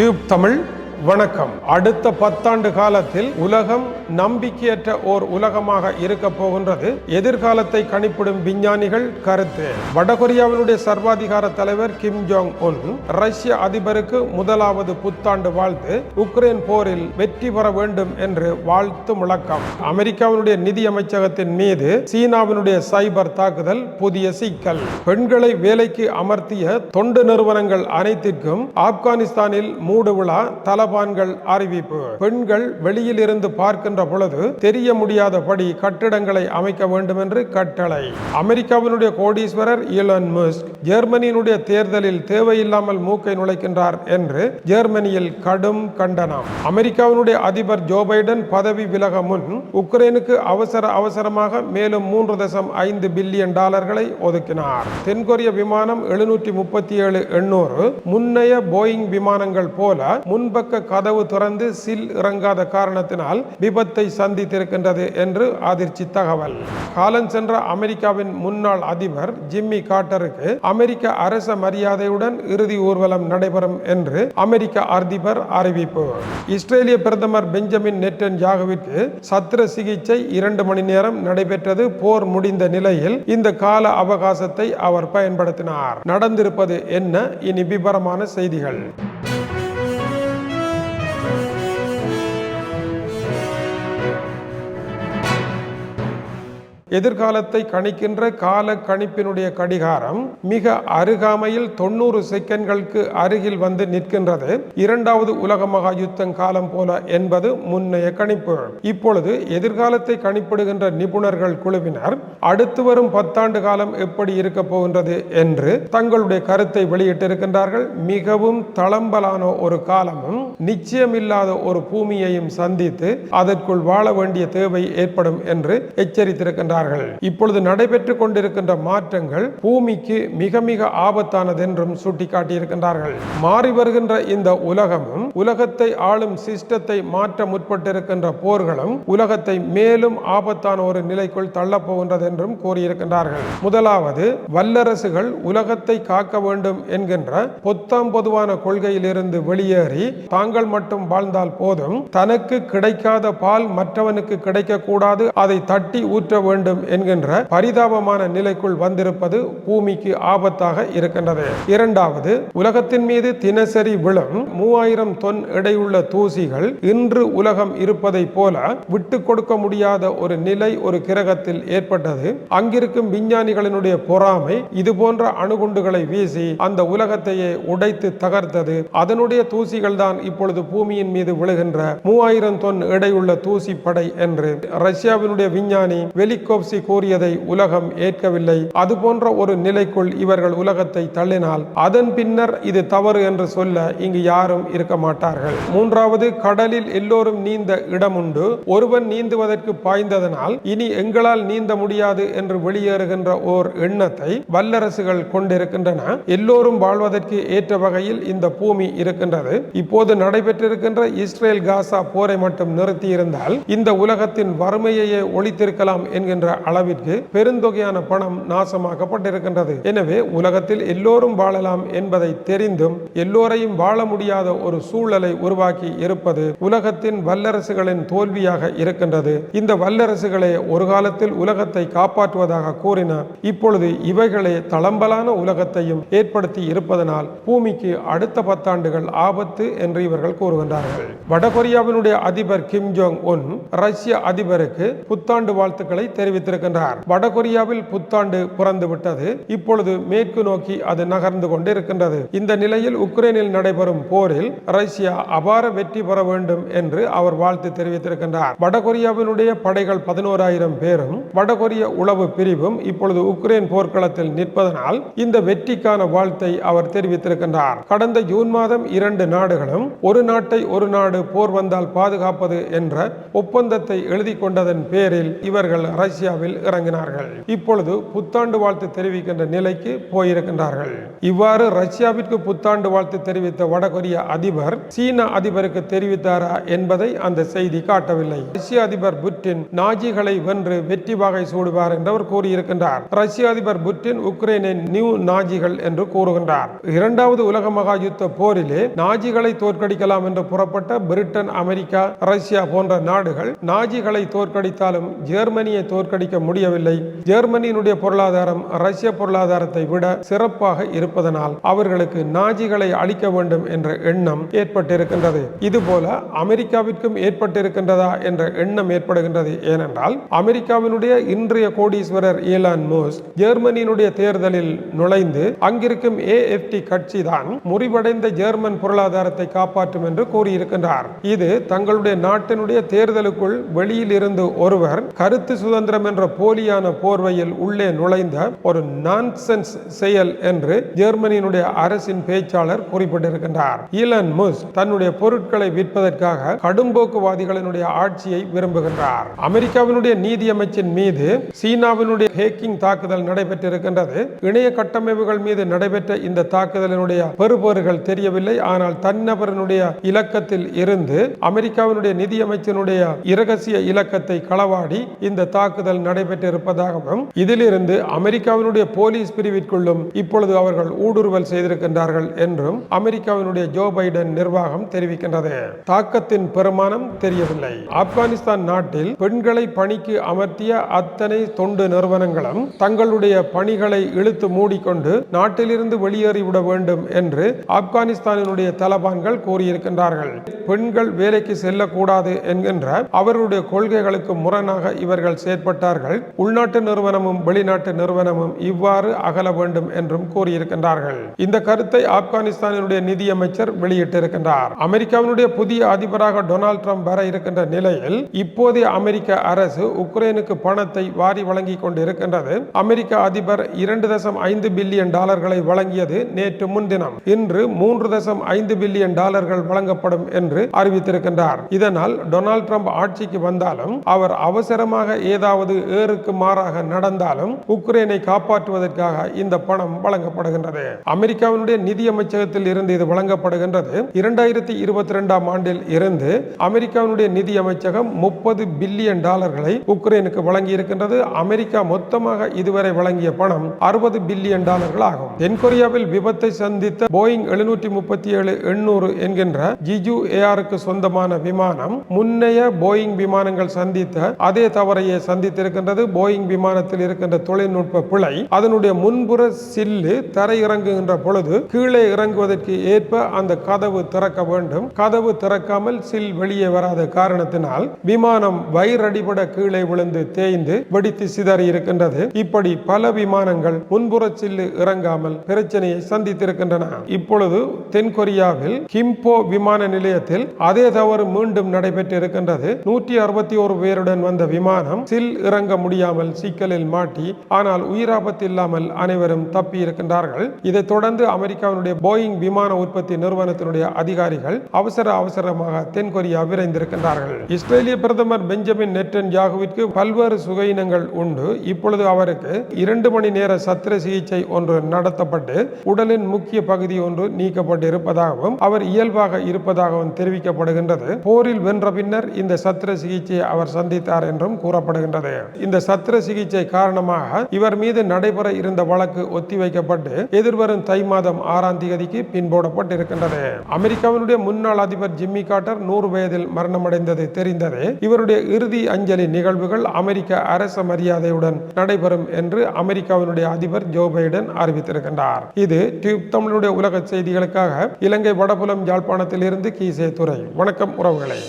Tube Tamil வணக்கம். அடுத்த பத்தாண்டு காலத்தில் உலகம் நம்பிக்கையற்ற ஓர் உலகமாக இருக்க போகின்றது. எதிர்காலத்தை கணிப்பிடும் விஞ்ஞானிகள் கருத்து. வடகொரியாவினுடைய சர்வாதிகார தலைவர் கிம் ஜோங் உன் ரஷ்ய அதிபருக்கு முதலாவது புத்தாண்டு வாழ்த்து உக்ரைன் போரில் வெற்றி பெற வேண்டும் என்று வாழ்த்து முழக்கம் அமெரிக்காவினுடைய நிதி அமைச்சகத்தின் மீது சீனாவினுடைய சைபர் தாக்குதல் புதிய சிக்கல். பெண்களை வேலைக்கு அமர்த்திய தொண்டு நிறுவனங்கள் அனைத்திற்கும் ஆப்கானிஸ்தானில் மூடு விழா தலபான்கள் அறிவிப்பு. பெண்கள் வெளியில் இருந்து பார்க்கின்ற பொழுது தெரிய முடியாதபடி கட்டிடங்களை அமைக்க வேண்டும் என்று கட்டளை. அமெரிக்காவினுடைய கோடீஸ்வரர் இலன் முஸ்க் ஜெர்மனியினுடைய தேர்தலில் தேவையில்லாமல் மூக்கை நுழைக்கின்றார் என்று ஜெர்மனியில் கடும் கண்டனம். அமெரிக்காவினுடைய அதிபர் ஜோ பைடன் பதவி விலக முன் உக்ரைனுக்கு அவசர அவசரமாக மேலும் மூன்று தசம் ஐந்து பில்லியன் டாலர்களை ஒதுக்கினார். தென்கொரிய விமானம் எழுநூற்றி முப்பத்தி ஏழு எண்ணூறு முன்னைய போயிங் விமானங்கள் போல முன்பக்க கதவு திறந்து சில் இறங்காத காரணத்தினால் விபத்தை சந்தித்திருக்கின்றது என்று அதிர்ச்சி தகவல். காலம் சென்ற அமெரிக்காவின் முன்னாள் அதிபர் ஜிம்மி காட்டருக்கு அமெரிக்க அரச மரியாதையுடன் இறுதி ஊர்வலம் நடைபெறும் என்று அமெரிக்க அதிபர் அறிவிப்பு. இஸ்ரேலிய பிரதமர் பெஞ்சமின் நெட்டன் யாகுவிற்கு சத்திர சிகிச்சை இரண்டு மணி நேரம் நடைபெற்றது போர் முடிந்த நிலையில் இந்த கால அவகாசத்தை அவர் பயன்படுத்தினார். நடந்திருப்பது என்ன? இனி விபரமான செய்திகள். எதிர்காலத்தை கணிக்கின்ற கால கணிப்பினுடைய கடிகாரம் மிக அருகாமையில் தொண்ணூறு செகண்ட்களுக்கு அருகில் வந்து நிற்கின்றது. இரண்டாவது உலக மகா யுத்தம் காலம் போல என்பது முன்னைய கணிப்பு. இப்பொழுது எதிர்காலத்தை கணிப்பிடுகின்ற நிபுணர்கள் குழுவினர் அடுத்து வரும் பத்தாண்டு காலம் எப்படி இருக்க போகின்றது என்று தங்களுடைய கருத்தை வெளியிட்டிருக்கின்றார்கள். மிகவும் தளம்பலான ஒரு காலமும் நிச்சயமில்லாத ஒரு பூமியையும் சந்தித்து அதற்குள் வாழ வேண்டிய தேவை ஏற்படும் என்று எச்சரித்திருக்கின்றார் எச்சரித்திருக்கின்றார்கள் இப்பொழுது நடைபெற்றுக் கொண்டிருக்கின்ற மாற்றங்கள் பூமிக்கு மிக மிக ஆபத்தானது என்றும் சுட்டிக்காட்டியிருக்கின்றார்கள். மாறி வருகின்ற இந்த உலகமும் உலகத்தை ஆளும் சிஸ்டத்தை மாற்ற முற்பட்டிருக்கின்ற போர்களும் உலகத்தை மேலும் ஆபத்தான ஒரு நிலைக்குள் தள்ளப்போகின்றது என்றும் கூறியிருக்கின்றார்கள். முதலாவது வல்லரசுகள் உலகத்தை காக்க வேண்டும் என்கின்ற பொத்தாம் பொதுவான கொள்கையிலிருந்து வெளியேறி தாங்கள் மட்டும் வாழ்ந்தால் போதும் தனக்கு கிடைக்காத பால் மற்றவனுக்கு கிடைக்கக்கூடாது அதை தட்டி ஊற்ற வேண்டும் வேண்டும் என்கின்ற பரிதாபமான நிலைக்குள் வந்திருப்பது பூமிக்கு ஆபத்தாக இருக்கின்றது. இரண்டாவது உலகத்தின் மீது தினசரி விழும் மூவாயிரம் தொன் எடையுள்ள தூசிகள் இன்று உலகம் இருப்பதை போல விட்டு கொடுக்க முடியாத ஒரு நிலை ஒரு கிரகத்தில் ஏற்பட்டது. அங்கிருக்கும் விஞ்ஞானிகளினுடைய பொறாமை இது போன்ற அணுகுண்டுகளை வீசி அந்த உலகத்தையே உடைத்து தகர்த்தது. அதனுடைய தூசிகள் தான் இப்பொழுது பூமியின் மீது விழுகின்ற மூவாயிரம் தொன் எடையுள்ள தூசி படை என்று ரஷ்யாவினுடைய விஞ்ஞானி வெலிகோ வெலிகோப்சி கூறியதை உலகம் ஏற்கவில்லை. அது போன்ற ஒரு நிலைக்குள் இவர்கள் உலகத்தை தள்ளினால் அதன் பின்னர் இது தவறு என்று சொல்ல இங்கு யாரும் இருக்க மாட்டார்கள். மூன்றாவது கடலில் எல்லோரும் நீந்த இடம் உண்டு ஒருவன் நீந்துவதற்கு பாய்ந்ததனால் இனி எங்களால் நீந்த முடியாது என்று வெளியேறுகின்ற ஓர் எண்ணத்தை வல்லரசுகள் கொண்டிருக்கின்றன. எல்லோரும் வாழ்வதற்கு ஏற்ற வகையில் இந்த பூமி இருக்கின்றது. இப்போது நடைபெற்றிருக்கின்ற இஸ்ரேல் காசா போரை மட்டும் நிறுத்தியிருந்தால் இந்த உலகத்தின் வறுமையையே ஒழித்திருக்கலாம் என்கின்ற அளவிற்கு பெருந்தொகையான பணம் நாசமாக்கப்பட்டிருக்கின்றது. எனவே உலகத்தில் எல்லோரும் வாழலாம் என்பதை தெரிந்தும் எல்லோரையும் வாழ முடியாத ஒரு சூழலை உருவாக்கி இருப்பது உலகத்தின் வல்லரசுகளின் தோல்வியாக இருக்கின்றது. இந்த வல்லரசுகளே ஒரு காலத்தில் உலகத்தை காப்பாற்றுவதாக கூறினார் இப்பொழுது இவைகளே தளம்பலான உலகத்தையும் ஏற்படுத்தி இருப்பதனால் பூமிக்கு அடுத்த பத்தாண்டுகள் ஆபத்து என்று இவர்கள் கூறுகின்றார்கள். வடகொரியாவினுடைய அதிபர் கிம் ஜோங் உன் ரஷ்ய அதிபருக்கு புத்தாண்டு வாழ்த்துக்களை தெரிவித்திருக்கின்றார் வடகொரியாவில் புத்தாண்டு பிறந்து விட்டது இப்பொழுது மேற்கு நோக்கி அது நகர்ந்து கொண்டு இருக்கின்றது இந்த நிலையில் உக்ரைனில் நடைபெறும் போரில் ரஷ்யா அபார வெற்றி பெற வேண்டும் என்று அவர் வாழ்த்து தெரிவித்திருக்கின்றார். வடகொரியாவினுடைய படைகள் பதினோராயிரம் பேரும் வடகொரிய உளவு பிரிவும் இப்பொழுது உக்ரைன் போர்க்களத்தில் நிற்பதனால் இந்த வெற்றிக்கான வாழ்த்தை அவர் தெரிவித்திருக்கின்றார். கடந்த ஜூன் மாதம் இரண்டு நாடுகளும் ஒரு நாட்டை ஒரு நாடு போர் வந்தால் பாதுகாப்பது என்ற ஒப்பந்தத்தை எழுதி கொண்டதன் பேரில் இவர்கள் ரஷ்ய ரஷ்யாவில் இறங்கினார்கள். இப்பொழுது புத்தாண்டு வாழ்த்து தெரிவிக்கின்ற நிலைக்கு போயிருக்கின்றார்கள். இவ்வாறு ரஷ்யாவிற்கு புத்தாண்டு வாழ்த்து தெரிவித்த வடகொரிய அதிபர் சீன அதிபருக்கு தெரிவித்தாரா என்பதை அந்த செய்தி காட்டவில்லை. ரஷ்ய அதிபர் புட்டின் நாஜிகளை வென்று வெற்றி வாகை சூடுவார் என்றவர் கூறியிருக்கின்றார். ரஷ்ய அதிபர் புட்டின் உக்ரைனின் நியூ நாஜிகள் என்று கூறுகின்றார். இரண்டாவது உலக மகா யுத்த போரிலே நாஜிகளை தோற்கடிக்கலாம் என்று புறப்பட்ட பிரிட்டன் அமெரிக்கா ரஷ்யா போன்ற நாடுகள் நாஜிகளை தோற்கடித்தாலும் ஜெர்மனியை தோற்க தோற்கடிக்க முடியவில்லை. ஜெர்மனியினுடைய பொருளாதாரம் ரஷ்ய பொருளாதாரத்தை விட சிறப்பாக இருப்பதனால் அவர்களுக்கு நாஜிகளை அழிக்க வேண்டும் என்ற எண்ணம் ஏற்பட்டிருக்கின்றது. இதுபோல அமெரிக்காவிற்கும் ஏற்பட்டிருக்கின்றதா என்ற எண்ணம் ஏற்படுகின்றது. ஏனென்றால் அமெரிக்காவினுடைய இன்றைய கோடீஸ்வரர் ஈலான் மோஸ் ஜெர்மனியினுடைய தேர்தலில் நுழைந்து அங்கிருக்கும் ஏஎஃப்டி கட்சி தான் முறிவடைந்த ஜெர்மன் பொருளாதாரத்தை காப்பாற்றும் என்று கூறியிருக்கின்றார். இது தங்களுடைய நாட்டினுடைய தேர்தலுக்குள் வெளியில் இருந்து ஒருவர் கருத்து சுதந்திரம் என்ற போலியான போர்வையில் உள்ளே நுழைந்த ஒரு நான்சென்ஸ் செயல் என்று ஜெர்மனியினுடைய அரசின் பேச்சாளர் குறிப்பிட்டிருக்கின்றார். ஈலன் முஸ் தன்னுடைய பொருட்களை விற்பதற்காக கடும்போக்குவாதிகளினுடைய ஆட்சியை விரும்புகின்றார். அமெரிக்காவினுடைய நீதி அமைச்சின் மீது சீனாவினுடைய ஹேக்கிங் தாக்குதல் நடைபெற்றிருக்கின்றது. இணைய கட்டமைப்புகள் மீது நடைபெற்ற இந்த தாக்குதலினுடைய பெறுபேறுகள் தெரியவில்லை. ஆனால் தன்னபரனுடைய இலக்கத்தில் இருந்து அமெரிக்காவினுடைய நிதியமைச்சனுடைய இரகசிய இலக்கத்தை களவாடி இந்த தாக்குதல் நடைபெற்றிருப்பதாகவும் இதிலிருந்து அமெரிக்காவினுடைய போலீஸ் பிரிவிற்குள்ளும் இப்பொழுது அவர்கள் ஊடுருவல் செய்திருக்கின்றார்கள் என்றும் அமெரிக்காவினுடைய ஜோ பைடன் நிர்வாகம் தெரிவிக்கின்றது. தாக்கத்தின் பெருமானம் தெரியவில்லை. ஆப்கானிஸ்தான் நாட்டில் பெண்களை பணிக்கு அமர்த்திய அத்தனை தொண்டு நிறுவனங்களும் தங்களுடைய பணிகளை இழுத்து மூடிக்கொண்டு நாட்டிலிருந்து வெளியேறிவிட வேண்டும் என்று ஆப்கானிஸ்தானினுடைய தலபான்கள் கூறியிருக்கின்றார்கள். பெண்கள் வேலைக்கு செல்லக்கூடாது என்கின்ற அவருடைய கொள்கைகளுக்கு முரணாக இவர்கள் செயற்பட்டு செயற்பட்டார்கள் உள்நாட்டு நிறுவனமும் வெளிநாட்டு நிறுவனமும் இவ்வாறு அகல வேண்டும் என்றும் கூறியிருக்கின்றார்கள். இந்த கருத்தை ஆப்கானிஸ்தானினுடைய நிதியமைச்சர் வெளியிட்டிருக்கின்றார். அமெரிக்காவினுடைய புதிய அதிபராக டொனால்ட் ட்ரம்ப் வர இருக்கின்ற நிலையில் இப்போதைய அமெரிக்க அரசு உக்ரைனுக்கு பணத்தை வாரி வழங்கி கொண்டிருக்கின்றது. அமெரிக்க அதிபர் இரண்டு தசம் ஐந்து பில்லியன் டாலர்களை வழங்கியது நேற்று முன்தினம். இன்று மூன்று தசம் ஐந்து பில்லியன் டாலர்கள் வழங்கப்படும் என்று அறிவித்திருக்கின்றார். இதனால் டொனால்ட் ட்ரம்ப் ஆட்சிக்கு வந்தாலும் அவர் அவசரமாக ஏதாவது ஏறுக்கு மாறாக நடந்தாலும் உக்ரைனை காப்பாற்றுவதற்காக இந்த பணம் வழங்கப்படுகின்றது. அமெரிக்காவினுடைய நிதி அமைச்சகத்தில் இருந்து இது வழங்கப்படுகின்றது. இரண்டாயிரத்தி இருபத்தி ரெண்டாம் ஆண்டில் இருந்து அமெரிக்காவினுடைய நிதி அமைச்சகம் முப்பது பில்லியன் டாலர்களை உக்ரைனுக்கு வழங்கி இருக்கின்றது அமெரிக்கா மொத்தமாக இதுவரை வழங்கிய பணம் அறுபது பில்லியன் டாலர்கள் ஆகும் தென்கொரியாவில் விபத்தை சந்தித்த போயிங் எழுநூற்றி முப்பத்தி ஏழு எண்ணூறு என்கின்ற ஜிஜு ஏஆருக்கு சொந்தமான விமானம் முன்னைய போயிங் விமானங்கள் சந்தித்த அதே தவறையை சந்தித்த வைத்திருக்கின்றது போயிங் விமானத்தில் இருக்கின்ற தொழில்நுட்ப பிழை அதனுடைய முன்புற சில்லு தரை இறங்குகின்ற பொழுது கீழே இறங்குவதற்கு ஏற்ப அந்த கதவு திறக்க வேண்டும். கதவு திறக்காமல் சில் வெளியே வராத காரணத்தினால் விமானம் வயிறடிபட கீழே விழுந்து தேய்ந்து வெடித்து சிதறி இருக்கின்றது. இப்படி பல விமானங்கள் முன்புற சில்லு இறங்காமல் பிரச்சனையை சந்தித்திருக்கின்றன. இப்பொழுது தென்கொரியாவில் கிம்போ விமான நிலையத்தில் அதே தவறு மீண்டும் நடைபெற்று இருக்கின்றது நூற்றி அறுபத்தி ஒரு பேருடன் வந்த விமானம் சில் இறங்க முடியாமல் சிக்கலில் மாட்டி ஆனால் உயிராபத்து இல்லாமல் அனைவரும் தப்பி இருக்கின்றார்கள் இதைத் தொடர்ந்து அமெரிக்காவினுடைய போயிங் விமான உற்பத்தி நிறுவனத்தினுடைய அதிகாரிகள் அவசர அவசரமாக தென்கொரியா விரைந்திருக்கின்றார்கள். இஸ்ரேலிய பிரதமர் பெஞ்சமின் நெட்டன் யாகுவிற்கு பல்வேறு சுகையினங்கள் உண்டு. இப்பொழுது அவருக்கு இரண்டு மணி நேர சத்திர சிகிச்சை ஒன்று நடத்தப்பட்டு உடலின் முக்கிய பகுதி ஒன்று நீக்கப்பட்டு இருப்பதாகவும் அவர் இயல்பாக இருப்பதாகவும் தெரிவிக்கப்படுகின்றது. போரில் வென்ற பின்னர் இந்த சத்திர சிகிச்சையை அவர் சந்தித்தார் என்றும் கூறப்படுகின்றது. இந்த சத்திர சிகிச்சை காரணமாக இவர் மீது நடைபெற இருந்த வழக்கு ஒத்திவைக்கப்பட்டு எதிர்வரும் தை மாதம் ஆறாம் தேதிக்கு பின்போடப்பட்டிருக்கின்றது. அமெரிக்காவினுடைய முன்னாள் அதிபர் ஜிம்மி காட்டர் நூறு வயதில் மரணமடைந்தது தெரிந்தது இவருடைய இறுதி அஞ்சலி நிகழ்வுகள் அமெரிக்க அரச மரியாதையுடன் நடைபெறும் என்று அமெரிக்காவினுடைய அதிபர் ஜோ பைடன் அறிவித்திருக்கின்றார். இது டியூப் தமிழுடைய உலக செய்திகளுக்காக இலங்கை வடபுலம் யாழ்ப்பாணத்தில் இருந்து கீசே துறை வணக்கம் உறவுகளை.